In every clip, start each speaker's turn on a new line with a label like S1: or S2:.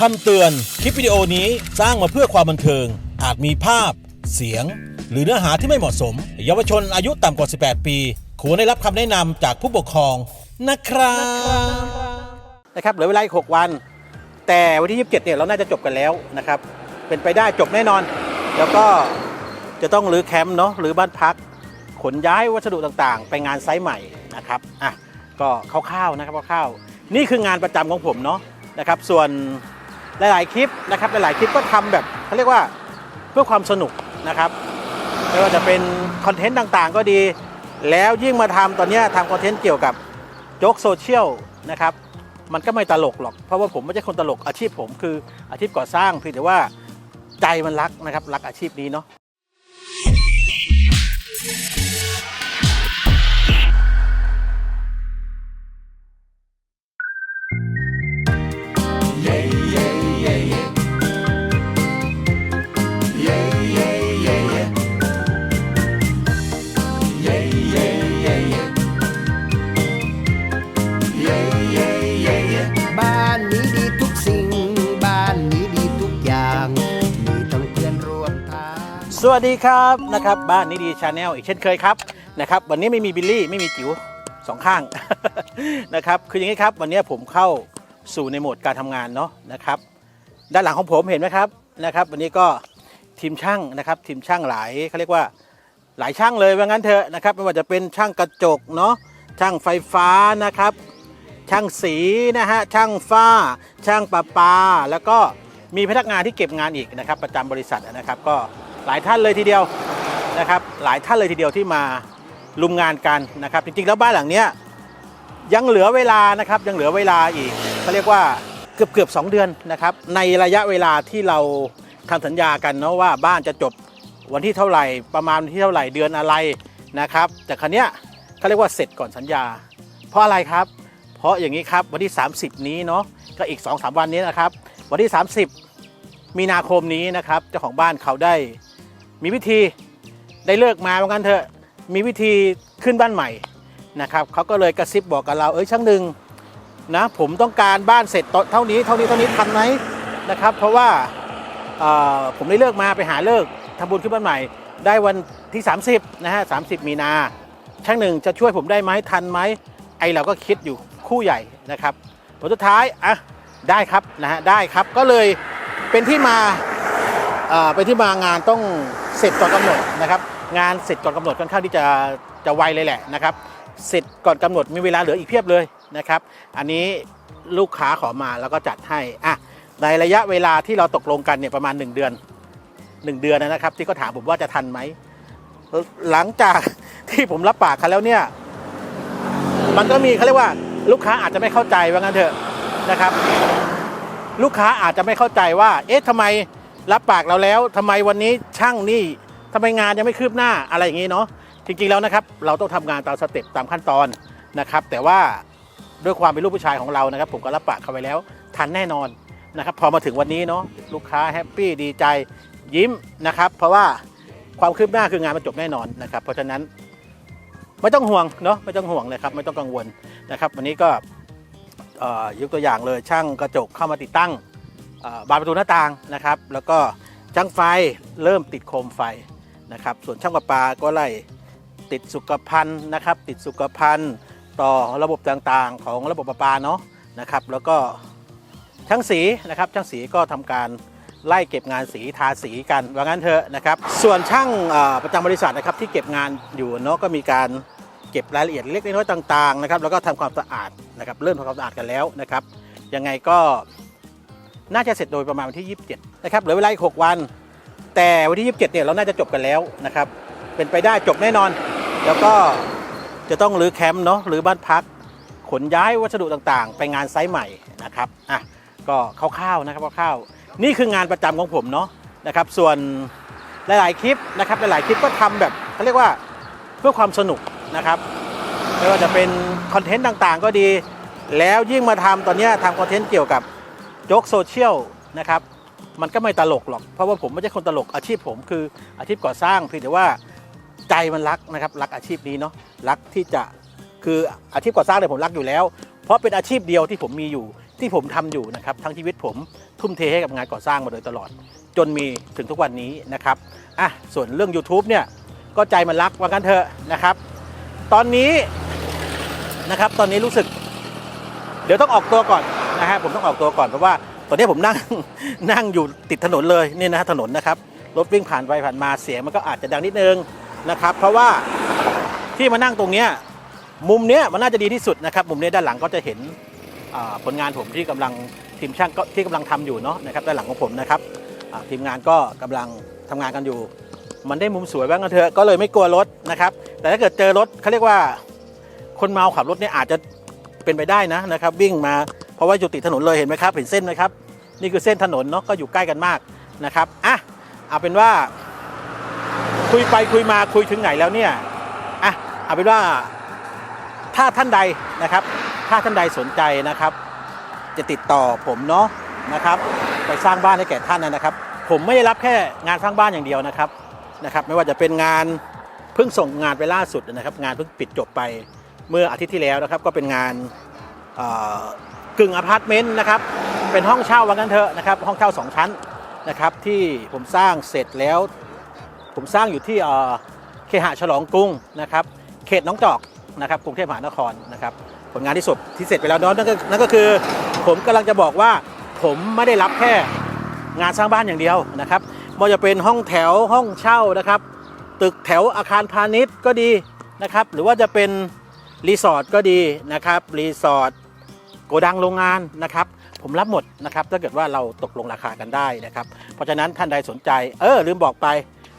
S1: คำเตือน คลิปวิดีโอนี้สร้างมาเพื่อความบันเทิง อาจมีภาพ เสียง หรือเนื้อหาที่ไม่เหมาะสม เยาวชนอายุต่ำกว่า 18 ปีควรได้รับคำแนะนำจากผู้ปกครองนะครับ
S2: นะครับเหลือเวลาอีก6วัน แต่วันที่ 27 เนี่ยเราน่าจะจบกันแล้วนะครับ เป็นไปได้จบแน่นอน แล้วก็จะต้องรื้อแคมป์เนาะหรือบ้านพัก ขนย้ายวัสดุต่างๆ ไปงานไซต์ใหม่นะครับอะก็คร่าวๆนะครับคร่าวๆนี่คืองานประจำของผมเนาะนะครับ ส่วน หลาย ๆ คลิปนะครับหลาย ๆ คลิปก็ทำแบบเขาเรียกว่าเพื่อความสนุกนะครับไม่ว่าจะเป็นคอนเทนต์ต่าง ๆ ก็ดี แล้วยิ่งมาทำตอนเนี้ยทำคอนเทนต์เกี่ยวกับโจ๊กโซเชียลนะครับมันก็ไม่ตลกหรอก เพราะว่าผมไม่ใช่คนตลกอาชีพผมคืออาชีพก่อสร้างเพียงแต่ว่าใจมันรักนะครับรักอาชีพนี้เนาะ
S3: สวั
S2: สดีครับนะครับบ้านนี้ดีชาแนลอีกเช่นเคยครับนะครับวันนี้ไม่มีบิลลี่ไม่มีจิ๋วสองข้างนะครับคืออย่างนี้ครับวันนี้ผมเข้าสู่ในโหมดการทำงานเนาะนะครับด้านหลังของผมเห็นไหมครับนะครับ วันนี้ก็ทีมช่างนะครับทีมช่างหลายเขาเรียกว่าหลายช่างเลยว่างั้นเถอะนะครับไม่ว่าจะเป็นช่างกระจกเนาะช่างไฟฟ้านะครับ ช่างสีนะฮะช่างฝ้า ช่างประปา แล้วก็มีพนักงานที่เก็บงานอีกนะครับ ประจำบริษัทนะครับก็ หลายท่านเลยทีเดียวนะครับหลายท่านเลยทีเดียวที่มาลุมงานกันนะครับ จริงๆแล้วบ้านหลังเนี้ยยังเหลือเวลานะครับยังเหลือเวลาอีกเขาเรียกว่าเกือบเกือบสเดือนนะครับในระยะเวลาที่เราทำสัญญากันเนาะว่าบ้านจะจบวันที่เท่าไหร่ประมาณวันที่เท่าไหร่เดือนอะไรนะครับ แต่ครั้นี้ยเขาเรียกว่าเสร็จก่อนสัญญา เพราะอะไรครับ เพราะอย่างนี้ครับวันที่ 30 นี้เนาะก็อีก 2-3 วันนี้นะครับ วันที่ 30 มีนาคมนี้นะครับเจ้าของบ้านเขาได้ มีวิธีได้เลิกมาว่างั้นเถอะมีวิธีขึ้นบ้านใหม่นะครับเขาก็เลยกระซิบบอกกับเราเอ้ยช่างหนึ่งนะผมต้องการบ้านเสร็จตอนเท่านี้เท่านี้เท่านี้ทันไหมนะครับ เพราะว่าผมได้เลิกมาไปหาเลิกทำบุญขึ้นบ้านใหม่ ได้วันที่ 30นะฮะ30 มีนา ช่างหนึ่งจะช่วยผมได้ไหมทันไหมไอเราก็คิดอยู่คู่ใหญ่นะครับผลสุดท้ายอะได้ครับนะฮะได้ครับก็เลยเป็นที่มาเป็นที่มางานต้อง เสร็จก่อนกำหนดนะครับ งานเสร็จก่อนกำหนดค่อนข้างที่จะจะไวเลยแหละนะครับ เสร็จก่อนกำหนดมีเวลาเหลืออีกเพียบเลยนะครับ อันนี้ลูกค้าขอมาแล้วก็จัดให้อะในระยะเวลาที่เราตกลงกันเนี่ยประมาณ 1 เดือน 1 เดือนนะครับ ที่เขาถามผมว่าจะทันไหมหลังจากที่ผมรับปากเขาแล้วเนี่ย มันก็มีเขาเรียกว่าลูกค้าอาจจะไม่เข้าใจว่างั้นเถอะนะครับ ลูกค้าอาจจะไม่เข้าใจว่า เอ๊ะทำไม รับปากเราแล้วทำไมวันนี้ช่างนี่ทำไมงานยังไม่คืบหน้าอะไรอย่างนี้เนาะจริงๆแล้วนะครับ เราต้องทำงานตามสเต็ปตามขั้นตอนนะครับ แต่ว่าด้วยความเป็นลูกผู้ชายของเรานะครับ ผมก็รับปากเขาไปแล้วทันแน่นอนนะครับ พอมาถึงวันนี้เนาะลูกค้าแฮปปี้ดีใจยิ้มนะครับ เพราะว่าความคืบหน้าคืองานมันจบแน่นอนนะครับ เพราะฉะนั้นไม่ต้องห่วงเนาะไม่ต้องห่วงเลยครับไม่ต้องกังวลนะครับ วันนี้ก็อ่อยกตัวอย่างเลยช่างกระจกเข้ามาติดตั้ง บานประตูหน้าต่างนะครับ แล้วก็ช่างไฟเริ่มติดโคมไฟนะครับ ส่วนช่างประปาก็ไล่ติดสุขภัณฑ์นะครับ ติดสุขภัณฑ์ต่อระบบต่างๆ ของระบบประปาเนาะนะครับ แล้วก็ช่างสีนะครับช่างสีก็ทำการไล่เก็บงานสีทาสีกันว่างั้นเถอะนะครับ ส่วนช่างประจำบริษัทนะครับที่เก็บงานอยู่เนาะก็มีการเก็บรายละเอียดเล็กน้อยต่างๆนะครับแล้วก็ทำความสะอาดนะครับเริ่มทำความสะอาดกันแล้วนะครับยังไงก็ น่าจะเสร็จโดยประมาณวันที่ 27 นะครับเหลือเวลาอีก 6 วัน แต่วันที่ 27 เนี่ยเราน่าจะจบกันแล้วนะครับ เป็นไปได้จบแน่นอน แล้วก็จะต้องรื้อแคมป์เนาะหรือบ้านพัก ขนย้ายวัสดุต่างๆ ไปงานไซต์ใหม่นะครับอะก็คร่าวๆนะครับคร่าวๆนี่คืองานประจำของผมเนาะนะครับ ส่วนหลายๆคลิปนะครับหลายๆคลิปก็ทำแบบเขาเรียกว่าเพื่อความสนุกนะครับไม่ว่าจะเป็นคอนเทนต์ต่างๆ ก็ดี แล้วยิ่งมาทำตอนนี้ทำคอนเทนต์เกี่ยวกับ โจ๊กโซเชียลนะครับมันก็ไม่ตลกหรอก เพราะว่าผมไม่ใช่คนตลกอาชีพผมคืออาชีพก่อสร้างเพียงแต่ว่าใจมันรักนะครับรักอาชีพนี้เนาะรักที่จะคืออาชีพก่อสร้างเนี่ยผมรักอยู่แล้ว เพราะเป็นอาชีพเดียวที่ผมมีอยู่ที่ผมทำอยู่นะครับทั้งชีวิตผมทุ่มเทให้กับงานก่อสร้างมาโดยตลอด จนมีถึงทุกวันนี้นะครับอะส่วนเรื่อง YouTube เนี่ยก็ใจมันรักว่ากันเถอะนะครับ ตอนนี้นะครับตอนนี้รู้สึก เดี๋ยวต้องออกตัวก่อน นะฮะผมต้องออกตัวก่อนเพราะว่าตอนนี้ผมนั่งนั่งอยู่ติดถนนเลยนี่นะฮะถนนนะครับรถวิ่งผ่านไปผ่านมาเสียงมันก็อาจจะดังนิดนึงนะครับ เพราะว่าที่มานั่งตรงเนี้ยมุมเนี้ยมันน่าจะดีที่สุดนะครับ มุมเนี้ยด้านหลังก็จะเห็นผลงานผมที่กำลังทีมช่างก็ที่กำลังทำอยู่เนาะนะครับด้านหลังของผมนะครับทีมงานก็กำลังทำงานกันอยู่ มันได้มุมสวยบ้างกันเถอะก็เลยไม่กลัวรถนะครับ แต่ถ้าเกิดเจอรถเขาเรียกว่า คนเมาขับรถเนี่ยอาจจะเป็นไปได้นะนะครับ วิ่งมา เพราะว่าอยู่ติดถนนเลยเห็นไหมครับเห็นเส้นไหมครับ นี่คือเส้นถนนเนาะก็อยู่ใกล้กันมากนะครับอะเอาเป็นว่าคุยไปคุยมาคุยถึงไหนแล้วเนี่ยอะเอาเป็นว่าถ้าท่านใดนะครับ ถ้าท่านใดสนใจนะครับ จะติดต่อผมเนาะนะครับ ไปสร้างบ้านให้แก่ท่านนะครับ ผมไม่ได้รับแค่งานสร้างบ้านอย่างเดียวนะครับนะครับ ไม่ว่าจะเป็นงานเพิ่งส่งงานไปล่าสุดนะครับ งานเพิ่งปิดจบไปเมื่ออาทิตย์ที่แล้วนะครับ ก็เป็นงาน กึ่งอพาร์ตเมนต์นะครับ เป็นห้องเช่าว่างั้นเถอะนะครับ ห้องเช่าสองชั้นนะครับ ที่ผมสร้างเสร็จแล้ว ผมสร้างอยู่ที่เคหะฉลองกรุงนะครับ เขตหน้องจอกนะครับกรุงเทพมหานครนะครับ ผลงานที่สุดที่เสร็จไปแล้วเนาะนั่นก็นั่นก็คือ ผมกำลังจะบอกว่าผมไม่ได้รับแค่งานสร้างบ้านอย่างเดียวนะครับไมันจะเป็นห้องแถวห้องเช่านะครับ ตึกแถวอาคารพาณิชย์ก็ดีนะครับ หรือว่าจะเป็นรีสอร์ทก็ดีนะครับรีสอร์ท โกดังโรงงานนะครับ ผมรับหมดนะครับถ้าเกิดว่าเราตกลงราคากันได้นะครับ เพราะฉะนั้นท่านใดสนใจ เออลืมบอกไป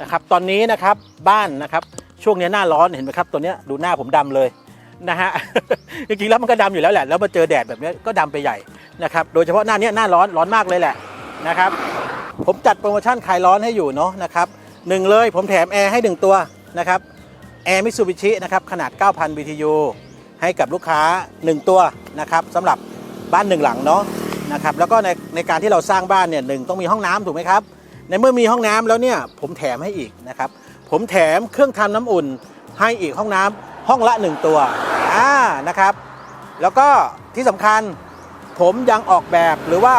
S2: นะครับ ตอนนี้นะครับบ้านนะครับช่วงนี้หน้าร้อนเห็นไหมครับตัวเนี้ยดูหน้าผมดำเลยนะฮะจริงๆแล้วมันก็ดำอยู่แล้วแหละแล้วมาเจอแดดแบบนี้ก็ดำไปใหญ่นะครับ โดยเฉพาะหน้านี้หน้าร้อนร้อนมากเลยแหละนะครับ ผมจัดโปรโมชั่นคลายร้อนให้อยู่เนาะนะครับหนึ่งเลยผมแถมแอร์ให้หนึ่งตัวนะครับแอร์มิตซูบิชินะครับขนาด 9,000 BTU ให้กับลูกค้า 1 ตัวนะครับสำหรับบ้านหนึ่งหลังเนาะนะครับแล้วก็ในในการที่เราสร้างบ้านเนี่ยหนึ่งต้องมีห้องน้ำถูกไหมครับในเมื่อมีห้องน้ำแล้วเนี่ยผมแถมให้อีกนะครับผมแถมเครื่องทำน้ำอุ่นให้อีกห้องน้ำห้องละ 1 ตัวอ่านะครับแล้วก็ที่สำคัญผมยังออกแบบหรือว่า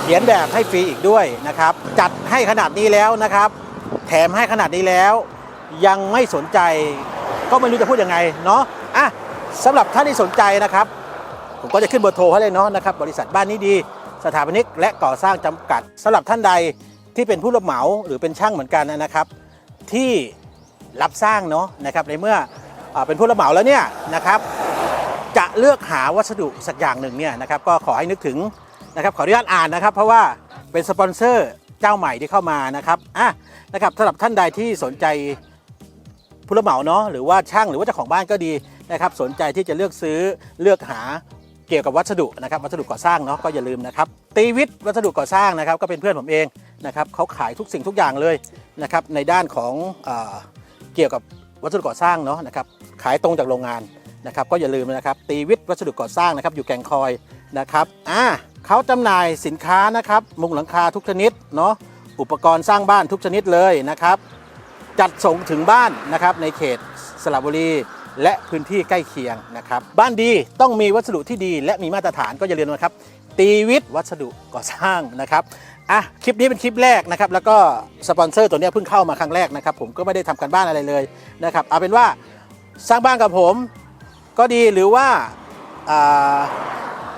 S2: เขียนแบบให้ฟรีอีกด้วยนะครับจัดให้ขนาดนี้แล้วนะครับ แถมให้ขนาดนี้แล้ว ยังไม่สนใจก็ไม่รู้จะพูดยังไงเนาะอะ สำหรับท่านที่สนใจนะครับ ผมก็จะขึ้นเบอร์โทรให้เลยเนาะนะครับ บริษัทบ้านนี้ดี สถาปนิกและก่อสร้างจำกัดสำหรับท่านใดที่เป็นผู้รับเหมาหรือเป็นช่างเหมือนกันนะครับ ที่รับสร้างเนาะนะครับในเมื่ออเป็นผู้รับเหมาแล้วเนี่ยนะครับ จะเลือกหาวัสดุสักอย่างหนึ่งเนี่ยนะครับก็ขอให้นึกถึงนะครับขออนุญาตอ่านนะครับ เพราะว่าเป็นสปอนเซอร์เจ้าใหม่ที่เข้ามานะครับอะนะครับสำหรับท่านใดที่สนใจผู้รับเหมาเนาะหรือว่าช่างหรือว่าเจ้าของบ้านก็ดี นะครับสนใจที่จะเลือกซื้อเลือกหาเกี่ยวกับวัสดุนะครับวัสดุก่อสร้างเนาะก็อย่าลืมนะครับตีวิทย์วัสดุก่อสร้างนะครับก็เป็นเพื่อนผมเองนะครับเขาขายทุกสิ่งทุกอย่างเลยนะครับในด้านของเอเกี่ยวกับวัสดุก่อสร้างเนาะนะครับขายตรงจากโรงงานนะครับก็อย่าลืมนะครับตีวิทย์วัสดุก่อสร้างนะครับอยู่แก่งคอยนะครับอ่าเขาจำหน่ายสินค้านะครับมุงหลังคาทุกชนิดเนาะอุปกรณ์สร้างบ้านทุกชนิดเลยนะครับ จัดส่งถึงบ้านนะครับในเขตสระบุรี และพื้นที่ใกล้เคียงนะครับ บ้านดีต้องมีวัสดุที่ดี และมีมาตรฐานก็อย่าลืมนะครับ ตีวิทย์วัสดุก่อสร้างนะครับอะคลิปนี้เป็นคลิปแรกนะครับ แล้วก็สปอนเซอร์ตัวนี้เพิ่งเข้ามาครั้งแรกนะครับ ผมก็ไม่ได้ทำการบ้านอะไรเลยนะครับ เอาเป็นว่าสร้างบ้านกับผมก็ดีหรือว่าอ่า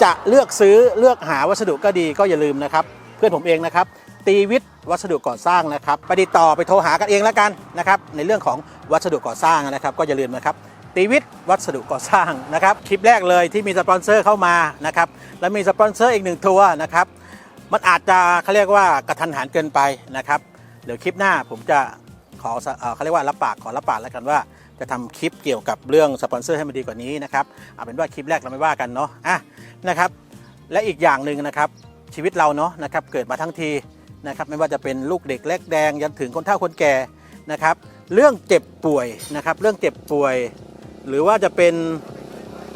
S2: จะเลือกซื้อเลือกหาวัสดุก็ดีก็อย่าลืมนะครับ เพื่อนผมเองนะครับ ตีวิทย์วัสดุก่อสร้างนะครับ ไปติดต่อไปโทรหากันเองแล้วกันนะครับ ในเรื่องของวัสดุก่อสร้างนะครับ ก็อย่าลืมนะครับ ตีวิทย์วัสดุก่อสร้างนะครับคลิปแรกเลยที่มีสปอนเซอร์เข้ามานะครับแล้วมีสปอนเซอร์อีกหนึ่งตัวร์นะครับมันอาจจะเขาเรียกว่ากระทันหันเกินไปนะครับเดี๋ยวคลิปหน้าผมจะขอเขาเรียกว่ารับปากขอรับปากแล้วกันว่า จะทำคลิปเกี่ยวกับเรื่องสปอนเซอร์ให้มันดีกว่านี้นะครับเอาเป็นว่าคลิปแรกเราไม่ว่ากันเนาะอะนะครับ และอีกอย่างหนึ่งนะครับชีวิตเราเนาะนะครับเกิดมาทั้งทีนะครับไม่ว่าจะเป็นลูกเด็กเล็กแดงยันถึงคนเฒ่าคนแก่นะครับ เรื่องเจ็บป่วยนะครับ เรื่องเจ็บป่วย หรือว่าจะเป็น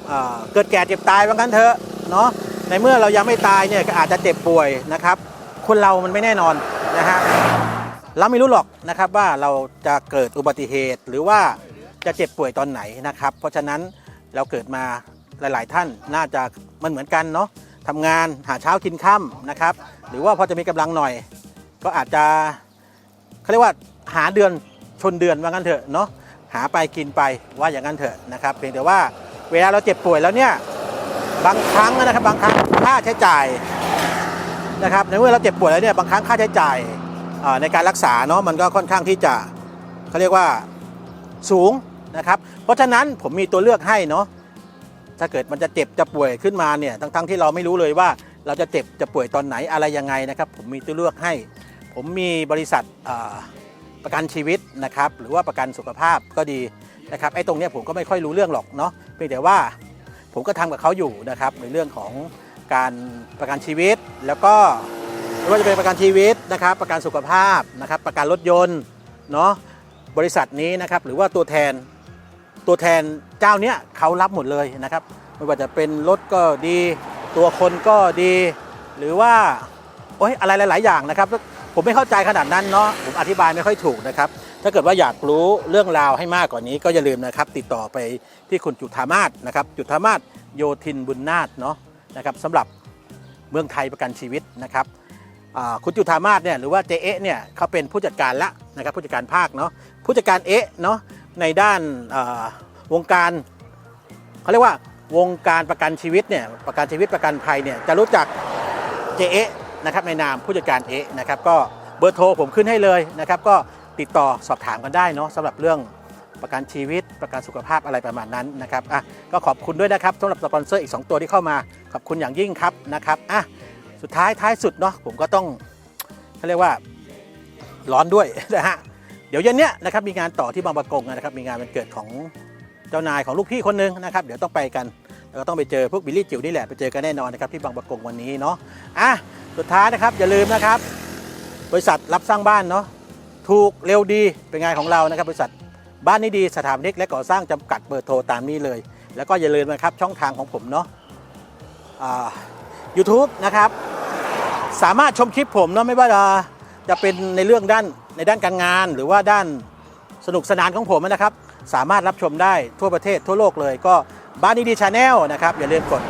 S2: เเกิดแก่เจ็บตายว่างั้นเถอะเนาะในเมื่อเรายังไม่ตายเนี่ยก็อาจจะเจ็บป่วยนะครับคนเรามันไม่แน่นอนนะฮะเราไม่รู้หรอกนะครับว่าเราจะเกิดอุบัติเหตุ หรือว่าจะเจ็บป่วยตอนไหนนะครับ เพราะฉะนั้นเราเกิดมาหลาย ๆ ท่านน่าจะมันเหมือนกันเนาะทำงานหาเช้ากินค่ำนะครับ หรือว่าพอจะมีกำลังหน่อย ก็อาจจะเขาเรียกว่าหาเดือนชนเดือนว่างั้นเถอะเนาะ หาไปกินไปว่าอย่างนั้นเถอะนะครับ เพียงแต่ว่าเวลาเราเจ็บป่วยแล้วเนี่ยบางครั้งนะครับบางครั้งค่าใช้จ่ายนะครับในเมื่อเราเจ็บป่วยแล้วเนี่ยบางครั้งค่าใช้จ่ายในการรักษาเนาะมันก็ค่อนข้างที่จะเขาเรียกว่าสูงนะครับ เพราะฉะนั้นผมมีตัวเลือกให้เนาะถ้าเกิดมันจะเจ็บจะป่วยขึ้นมาเนี่ยทั้งๆที่เราไม่รู้เลยว่าเราจะเจ็บจะป่วยตอนไหนอะไรยังไงนะครับ ผมมีตัวเลือกให้ ผมมีบริษัท ประกันชีวิตนะครับหรือว่าประกันสุขภาพก็ดีนะครับไอ้ตรงเนี้ยผมก็ไม่ค่อยรู้เรื่องหรอกเนาะเพียงแต่ว่าผมก็ทำกับเขาอยู่นะครับในเรื่องของการประกันชีวิต แล้วก็ไม่ว่าจะเป็นประกันชีวิตนะครับ ประกันสุขภาพนะครับ ประกันรถยนต์เนาะบริษัทนี้นะครับหรือว่าตัวแทนตัวแทนเจ้าเนี้ยเขารับหมดเลยนะครับ ไม่ว่าจะเป็นรถก็ดี ตัวคนก็ดี หรือว่าโอ้ยอะไรหลาย ๆ อย่างนะครับ ผมไม่เข้าใจขนาดนั้นเนาะผมอธิบายไม่ค่อยถูกนะครับ ถ้าเกิดว่าอยากรู้เรื่องราวให้มากกว่านี้ก็อย่าลืมนะครับ ติดต่อไปที่คุณจุธามาศนะครับ จุธามาศโยธินบุญนาถเนาะนะครับสำหรับเมืองไทยประกันชีวิตนะครับคุณจุธามาศเนี่ยหรือว่าเจเอะเนี่ยเขาเป็นผู้จัดการละนะครับผู้จัดการภาคเนาะผู้จัดการเอะเนาะในด้านวงการเขาเรียกว่าวงการประกันชีวิตเนี่ยประกันชีวิตประกันภัยเนี่ยจะรู้จักเจเอะ นะครับในนามผู้จัดการเอะนะครับก็เบอร์โทรผมขึ้นให้เลยนะครับก็ติดต่อสอบถามกันได้เนาะสำหรับเรื่องประกันชีวิตประกันสุขภาพอะไรประมาณนั้นนะครับอะก็ขอบคุณด้วยนะครับสำหรับสปอนเซอร์อีก 2 ตัวที่เข้ามา ขอบคุณอย่างยิ่งครับนะครับอะสุดท้ายท้ายสุดเนาะผมก็ต้องเขาเรียกว่าร้อนด้วยนะฮะเดี๋ยวเย็นเนี้ยนะครับมีงานต่อที่บางประกงนะครับมีงานวันเกิดของเจ้านายของลูกพี่คนหนึงนะครับเดี๋ยวต้องไปกันแล้วก็ต้องไปเจอพวกบิลลี่จิ๋วนี่แหละไปเจอกันแน่นอนนะครับที่บางประกงวันนี้เนาะอะ สุดท้ายนะครับ อย่าลืมนะครับ บริษัทรับสร้างบ้านเนาะถูกเร็วดีเป็นงานของเรานะครับ บริษัทบ้านนี้ดีสถาปนิกและก่อสร้างจำกัดเบอร์โทรตามนี้เลย แล้วก็อย่าลืมนะครับช่องทางของผมเนาะอ่า YouTube นะครับ สามารถชมคลิปผมเนาะไม่ว่าจะจะเป็นในเรื่องด้านในด้านการงาน หรือว่าด้านสนุกสนานของผมนะครับ สามารถรับชมได้ทั่วประเทศทั่วโลกเลย ก็บ้านนี้ดีชาแนลนะครับอย่าลืมกด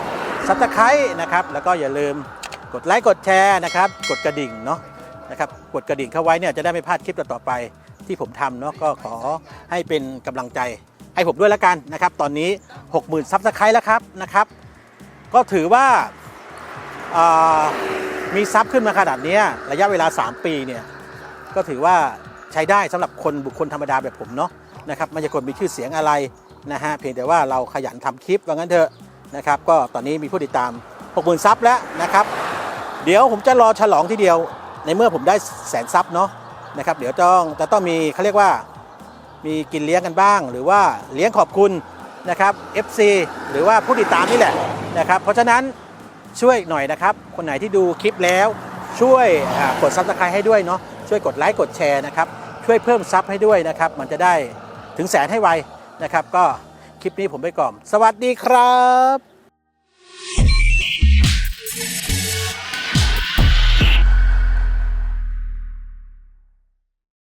S2: ซับสไครต์นะครับแล้วก็อย่าลืม ดไลค์กดแชร์นะครับกดกระดิ่งเนาะนะครับกดกระดิ่งเข้าไว้เนี่ยจะได้ไม่พลาดคลิปต่อๆไปที่ผมทำเนาะก็ขอให้เป็นกำลังใจให้ผมด้วยละกันนะครับ ตอนนี้ 60,000ซับสไครต์แล้วครับนะครับ ก็ถือว่าามีทรัพย์ขึ้นมาขนาดนี้ระยะเวลา 3 ปีเนี่ยก็ถือว่าใช้ได้สำหรับคนบุคคลธรรมดาแบบผมเนาะนะครับไม่ใช่คนมีชื่อเสียงอะไรนะฮะเพียงแต่ว่าเราขยันทำคลิปว่างั้นเถอะนะครับ ก็ตอนนี้มีผู้ติดตาม 60,000ซับแล้วนะครับ เดี๋ยวผมจะรอฉลองทีเดียว ในเมื่อผมได้แสนซับเนาะนะครับเดี๋ยวต้องจะต้องมีเขาเรียกว่ามีกินเลี้ยงกันบ้าง หรือว่าเลี้ยงขอบคุณนะครับ FC หรือว่าผู้ติดตามนี่แหละนะครับ เพราะฉะนั้นช่วยหน่อยนะครับ คนไหนที่ดูคลิปแล้วช่วยกดซับสไครต์ให้ด้วยเนาะช่วยกดไลค์กดแชร์นะครับช่วยเพิ่มซับให้ด้วยนะครับ มันจะได้ถึงแสนให้ไวนะครับ ก็คลิปนี้ผมไปก่อน สวัสดีครับ